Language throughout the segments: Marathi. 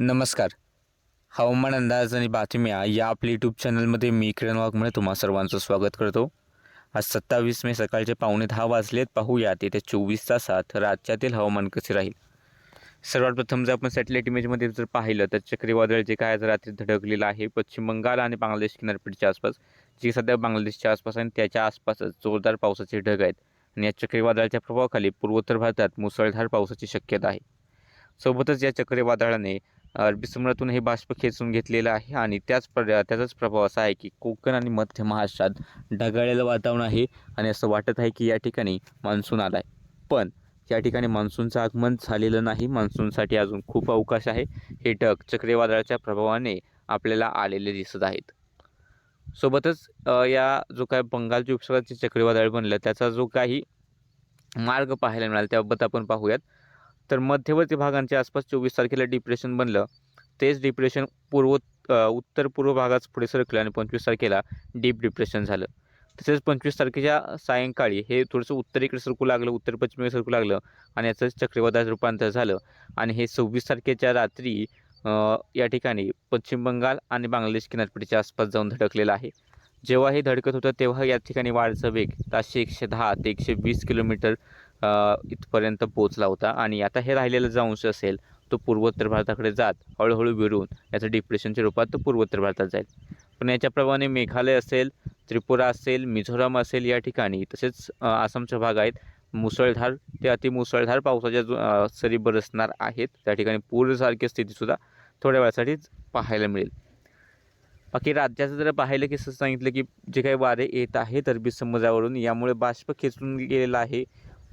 नमस्कार. हवामान अंदाज आणि बातम्या या आपल्या यूट्यूब चॅनलमध्ये मी किरण वाघमुळे तुम्हा सर्वांचं स्वागत करतो. आज सत्तावीस मे सकाळचे पावणे दहा वाजलेत. पाहूयात येत्या चोवीस तासात राज्यातील हवामान कसे राहील. सर्वात प्रथम जर आपण सॅटेलाईट इमेजमध्ये जर पाहिलं तर चक्रीवादळ जे काय रात्री धडकलेलं आहे पश्चिम बंगाल आणि बांगलादेश किनारपट्टीच्या आसपास जे सध्या बांगलादेशच्या आसपास आणि त्याच्या आसपासच जोरदार पावसाचे ढग आहेत. आणि या चक्रीवादळाच्या प्रभावाखाली पूर्वोत्तर भारतात मुसळधार पावसाची शक्यता आहे. सोबतच या चक्रीवादळाने अरबी समुद्रातून हे बाष्प खेचून घेतलेलं आहे आणि त्याच प्र त्याचाच प्रभाव असा आहे की कोकण आणि मध्य महाराष्ट्रात ढगाळलेलं वातावरण आहे आणि असं वाटत आहे की या ठिकाणी मान्सून आला आहे पण या ठिकाणी मान्सूनचं आगमन झालेलं नाही. मान्सूनसाठी अजून खूप अवकाश आहे. हे ढग चक्रीवादळाच्या प्रभावाने आपल्याला आलेले दिसत आहेत. सोबतच या जो काय बंगालच्या उपसागराचे चक्रीवादळ बनलं त्याचा जो काही मार्ग पाहायला मिळाला त्याबाबत आपण पाहूयात. तर मध्यवर्ती भागांच्या आसपास चोवीस तारखेला डिप्रेशन बनलं. तेच डिप्रेशन पूर्व उत्तर पूर्व भागात पुढे सरकलं आणि पंचवीस तारखेला डीप डिप्रेशन झालं. तसेच पंचवीस तारखेच्या सायंकाळी हे थोडंसं उत्तरेकडे सरकू लागलं उत्तर पश्चिमेकडे सरकू लागलं आणि याचं चक्रीवादळात रूपांतर झालं. आणि हे सव्वीस तारखेच्या रात्री या ठिकाणी पश्चिम बंगाल आणि बांगलादेश किनारपट्टीच्या आसपास जाऊन धडकलेलं आहे. जेव्हा हे धडकत होतं तेव्हा या ठिकाणी वाढचा वेग ताशे एकशे दहा ते एकशे वीस किलोमीटर इथपर्यंत पोहोचला होता. आणि आता हे राहिलेलं जो अंश असेल तो पूर्वोत्तर भारताकडे जात हळूहळू विरून याचं डिप्रेशनच्या रूपात तो पूर्वोत्तर भारतात जाईल. पण याच्याप्रमाणे मेघालय असेल त्रिपुरा असेल मिझोराम असेल या ठिकाणी तसेच आसामच्या आसामचे भाग आहेत. मुसळधार ते अतिमुसळधार पावसाच्या सरी बरसणार आहेत. त्या ठिकाणी पूरसारखी स्थितीसुद्धा थोड्या वेळासाठीच पाहायला मिळेल. बाकी राज्याचं जर पाहिलं की असं सांगितलं की जे काही वारे येत आहेत अरबी समुद्रावरून यामुळे बाष्प खेचून गेलेला आहे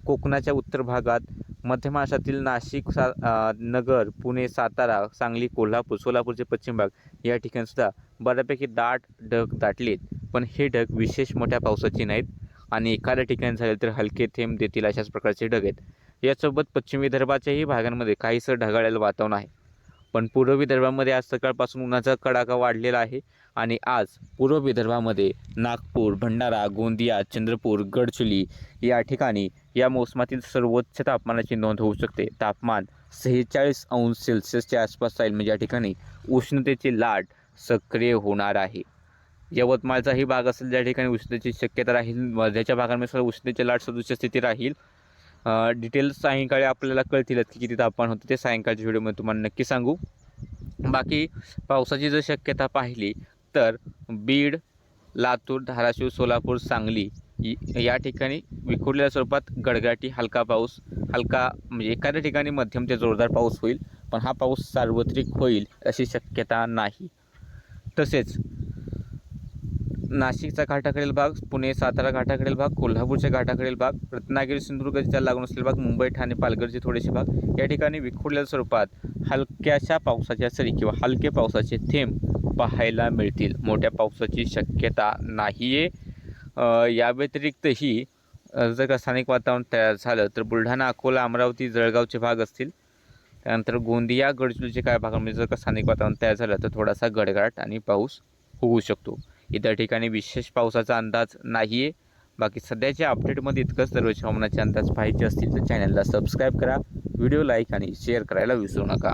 कोकणाच्या उत्तर भागात. मध्य महाराष्ट्रातील नाशिक सा नगर पुणे सातारा सांगली कोल्हापूर सोलापूरचे पश्चिम भाग या ठिकाणीसुद्धा बऱ्यापैकी दाट ढग दाटलेत. पण हे ढग विशेष मोठ्या पावसाचे नाहीत आणि एखाद्या ठिकाणी झाले तर हलके थेंब देतील अशाच प्रकारचे ढग आहेत. यासोबत पश्चिम विदर्भाच्याही भागांमध्ये काहीसं ढगाळलेलं वातावरण आहे. पण पूर्व विदर्भामध्ये आज सकाळपासून उन्हाचा कडाका वाढलेला आहे. आणि आज पूर्व विदर्भामध्ये नागपूर भंडारा गोंदिया चंद्रपूर गडचुली या ठिकाणी या मोसमातील सर्वोच्च तापमानाची नोंद होऊ शकते. तापमान सेहेचाळीस अंश सेल्सिअसच्या आसपास राहील. म्हणजे या ठिकाणी उष्णतेची लाट सक्रिय होणार आहे. यवतमाळचाही भाग असेल ज्या ठिकाणी उष्णतेची शक्यता राहील मध्याच्या भागांमध्ये सुद्धा उष्णतेची लाट सदृश्य स्थिती राहील डिटेल्स सायंकाळी आपल्याला कळतीलच की किती तापमान होतं ते सायंकाळच्या व्हिडिओमध्ये तुम्हाला नक्की सांगू. बाकी पावसाची जर शक्यता पाहिली तर बीड लातूर धाराशिव सोलापूर सांगली या ठिकाणी विखुरलेल्या स्वरूपात गडगाटी हलका पाऊस हलका म्हणजे एखाद्या ठिकाणी मध्यम ते जोरदार पाऊस होईल पण हा पाऊस सार्वत्रिक होईल अशी शक्यता नाही. तसेच नाशिकचा घाटाकडील भाग पुणे सातारा घाटाकडील भाग कोल्हापूरच्या घाटाकडील भाग रत्नागिरी सिंधुदुर्ग जिल्ह्याला लागून असलेला भाग मुंबई ठाणे पालघरचे थोडेसे भाग. या ठिकाणी विखुरलेल्या स्वरूपात हलक्याशा पावसाच्या सरी किंवा हलके पावसाचे थेंब पाहायला मिळतील. मोठ्या पावसाची शक्यता नाही आहे या व्यतिरिक्तही जर का स्थानिक वातावरण तयार झालं तर बुलढाणा अकोला अमरावती जळगावचे भाग असतील. त्यानंतर गोंदिया गडचिरोलीचे काय भागामध्ये म्हणजे जर का स्थानिक वातावरण तयार झालं तर थोडासा गडगडाट आणि पाऊस होऊ शकतो. इतर ठिकाणी विशेष पावसाचा अंदाज नाही आहे बाकी सध्याच्या अपडेटमध्ये इतकंच दररोज हवामानाचे अंदाज पाहिजे असतील तर चॅनलला सबस्क्राईब करा. व्हिडिओ लाईक आणि शेअर करायला विसरू नका.